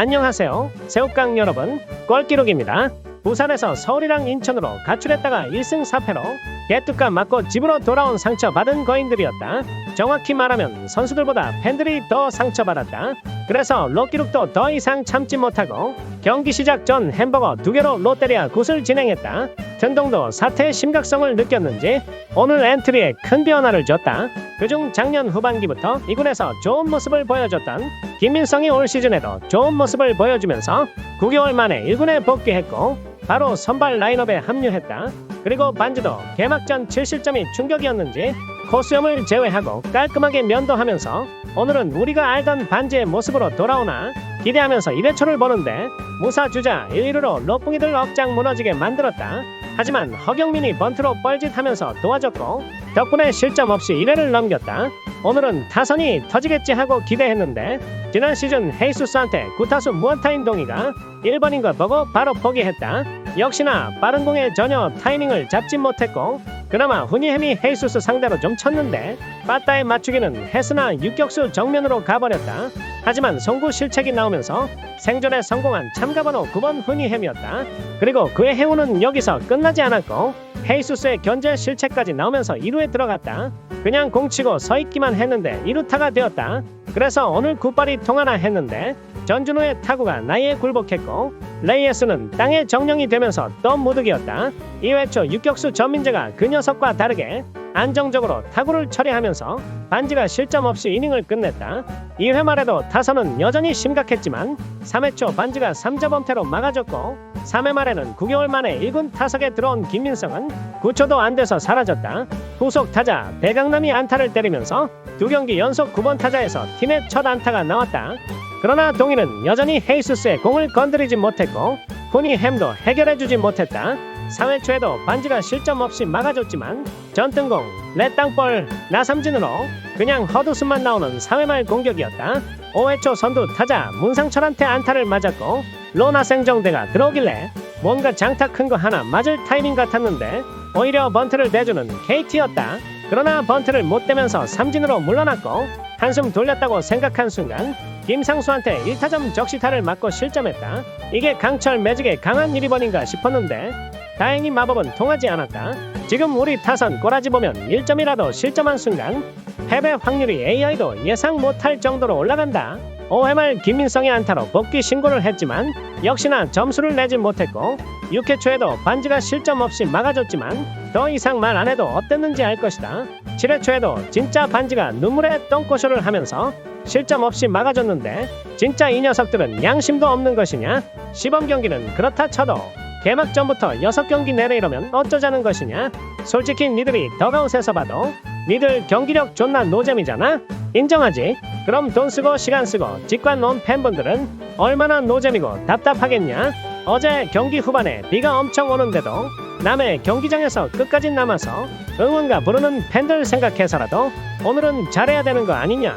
안녕하세요. 새우깡 여러분, 꼴기록입니다. 부산에서 서울이랑 인천으로 가출했다가 1승 4패로 개뚜까 맞고 집으로 돌아온 상처받은 거인들이었다. 정확히 말하면 선수들보다 팬들이 더 상처받았다. 그래서 롯기록도 더 이상 참지 못하고 경기 시작 전 햄버거 두 개로 롯데리아 굿을 진행했다. 전동도 사태의 심각성을 느꼈는지 오늘 엔트리에 큰 변화를 줬다. 그중 작년 후반기부터 이군에서 좋은 모습을 보여줬던 김민성이 올 시즌에도 좋은 모습을 보여주면서 9개월 만에 1군에 복귀했고 바로 선발 라인업에 합류했다. 그리고 반지도 개막전 7실점이 충격이었는지 코수염을 제외하고 깔끔하게 면도하면서 오늘은 우리가 알던 반지의 모습으로 돌아오나 기대하면서 1회초를 보는데 무사 주자 1루로 로풍이들 억장 무너지게 만들었다. 하지만 허경민이 번트로 뻘짓하면서 도와줬고 덕분에 실점 없이 1회를 넘겼다. 오늘은 타선이 터지겠지 하고 기대했는데 지난 시즌 헤이수스한테 구타수 무원타인 동이가 1번인 걸 보고 바로 포기했다. 역시나 빠른 공에 전혀 타이밍을 잡지 못했고 그나마 후니햄이 헤이수스 상대로 좀 쳤는데 빠따에 맞추기는 헤스나 유격수 정면으로 가버렸다. 하지만 송구 실책이 나오면서 생존에 성공한 참가번호 9번 후니햄이었다. 그리고 그의 행운은 여기서 끝나지 않았고 헤이수스의 견제 실책까지 나오면서 2루에 들어갔다. 그냥 공치고 서 있기만 했는데 2루타가 되었다. 그래서 오늘 굿발이 통하나 했는데 전준호의 타구가 나이에 굴복했고 레이에스는 땅에 정령이 되면서 또 무득이었다. 2회 초 유격수 전민재가 그 녀석과 다르게 안정적으로 타구를 처리하면서 반지가 실점 없이 이닝을 끝냈다. 2회 말에도 타선은 여전히 심각했지만 3회 초 반지가 3자 범퇴로 막아줬고 3회 말에는 9개월 만에 1군 타석에 들어온 김민성은 9초도 안 돼서 사라졌다. 후속 타자 배강남이 안타를 때리면서 두 경기 연속 9번 타자에서 팀의 첫 안타가 나왔다. 그러나 동일은 여전히 헤이수스의 공을 건드리지 못했고 후니 햄도 해결해주지 못했다. 3회 초에도 반지가 실점 없이 막아줬지만 전등공, 렛땅볼, 나삼진으로 그냥 헛웃음만 나오는 3회 말 공격이었다. 5회 초 선두 타자 문상철한테 안타를 맞았고 로나 생정대가 들어오길래 뭔가 장타 큰 거 하나 맞을 타이밍 같았는데 오히려 번트를 대주는 KT였다. 그러나 번트를 못 대면서 삼진으로 물러났고 한숨 돌렸다고 생각한 순간 김상수한테 1타점 적시타를 맞고 실점했다. 이게 강철 매직의 강한 1위번인가 싶었는데 다행히 마법은 통하지 않았다. 지금 우리 타선 꼬라지 보면 1점이라도 실점한 순간 패배 확률이 AI도 예상 못할 정도로 올라간다. 5회 말 김민성의 안타로 복귀 신고를 했지만 역시나 점수를 내지 못했고 6회 초에도 반지가 실점 없이 막아줬지만 더 이상 말 안 해도 어땠는지 알 것이다. 7회 초에도 진짜 반지가 눈물의 똥꼬쇼를 하면서 실점 없이 막아줬는데 진짜 이 녀석들은 양심도 없는 것이냐? 시범 경기는 그렇다 쳐도 개막 전부터 6경기 내내 이러면 어쩌자는 것이냐? 솔직히 니들이 더가웃에서 봐도 니들 경기력 존나 노잼이잖아? 인정하지? 그럼 돈 쓰고 시간 쓰고 직관 놓은 팬분들은 얼마나 노잼이고 답답하겠냐? 어제 경기 후반에 비가 엄청 오는데도 남의 경기장에서 끝까지 남아서 응원가 부르는 팬들 생각해서라도 오늘은 잘해야 되는 거 아니냐?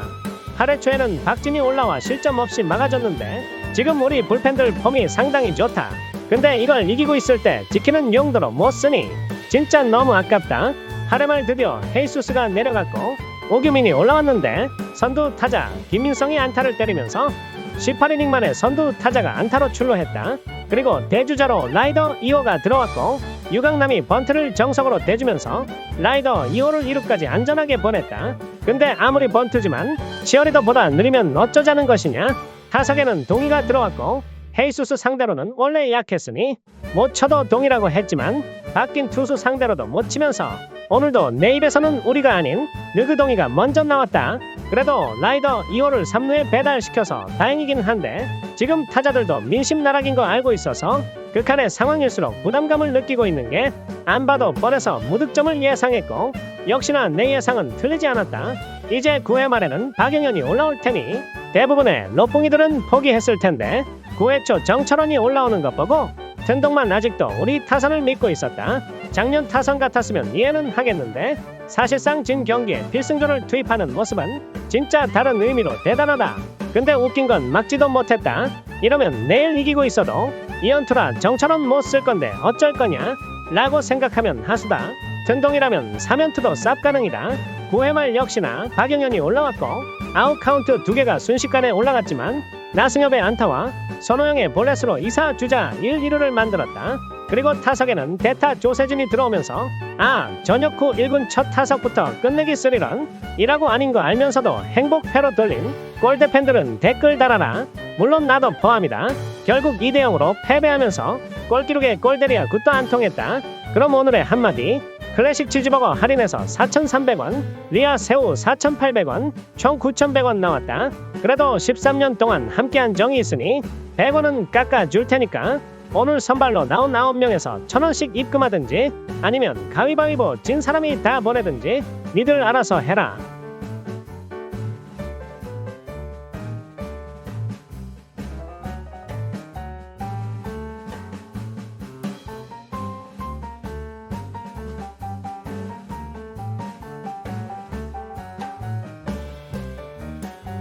8회 초에는 박진이 올라와 실점 없이 막아줬는데 지금 우리 불펜들 폼이 상당히 좋다. 근데 이걸 이기고 있을 때 지키는 용도로 못 쓰니 진짜 너무 아깝다. 8회 말 드디어 헤이수스가 내려갔고 오규민이 올라왔는데 선두 타자 김민성이 안타를 때리면서 18이닝 만에 선두 타자가 안타로 출루했다. 그리고 대주자로 라이더 2호가 들어왔고 유강남이 번트를 정석으로 대주면서 라이더 2호를 2루까지 안전하게 보냈다. 근데 아무리 번트지만 치어리더보다 느리면 어쩌자는 것이냐? 타석에는 동이가 들어왔고 헤이수스 상대로는 원래 약했으니 못 쳐도 동이라고 했지만 바뀐 투수 상대로도 못 치면서 오늘도 내 입에서는 우리가 아닌 느그동이가 먼저 나왔다. 그래도 라이더 2호를 3루에 배달시켜서 다행이긴 한데 지금 타자들도 민심 나락인 거 알고 있어서 극한의 상황일수록 부담감을 느끼고 있는 게 안 봐도 뻔해서 무득점을 예상했고 역시나 내 예상은 틀리지 않았다. 이제 9회 말에는 박영현이 올라올 테니 대부분의 로뽕이들은 포기했을 텐데 9회 초 정철원이 올라오는 것 보고 ten동만 아직도 우리 타선을 믿고 있었다. 작년 타선 같았으면 이해는 하겠는데 사실상 진 경기에 필승조를 투입하는 모습은 진짜 다른 의미로 대단하다. 근데 웃긴 건 막지도 못했다. 이러면 내일 이기고 있어도 이연투라 정철원 못 쓸 건데 어쩔 거냐? 라고 생각하면 하수다. 등동이라면 3연투도 쌉 가능이다. 9회 말 역시나 박영현이 올라왔고 아웃 카운트 두 개가 순식간에 올라갔지만 나승엽의 안타와 선호영의 볼넷으로 이사 주자 1, 2루를 만들었다. 그리고 타석에는 대타 조세준이 들어오면서 아 저녁 후 1군 첫 타석부터 끝내기 쓰리런 이라고 아닌 거 알면서도 행복패로 돌린 골대 팬들은 댓글 달아라 물론 나도 포함이다 결국 2대0으로 패배하면서 골기록에 골대리아 굿도 안 통했다 그럼 오늘의 한마디 클래식 치즈버거 할인해서 4,300원 리아 새우 4,800원 총 9,100원 나왔다 그래도 13년 동안 함께한 정이 있으니 100원은 깎아줄 테니까 오늘 선발로 나온 9명에서 1000원씩 입금하든지 아니면 가위바위보 진 사람이 다 보내든지 니들 알아서 해라.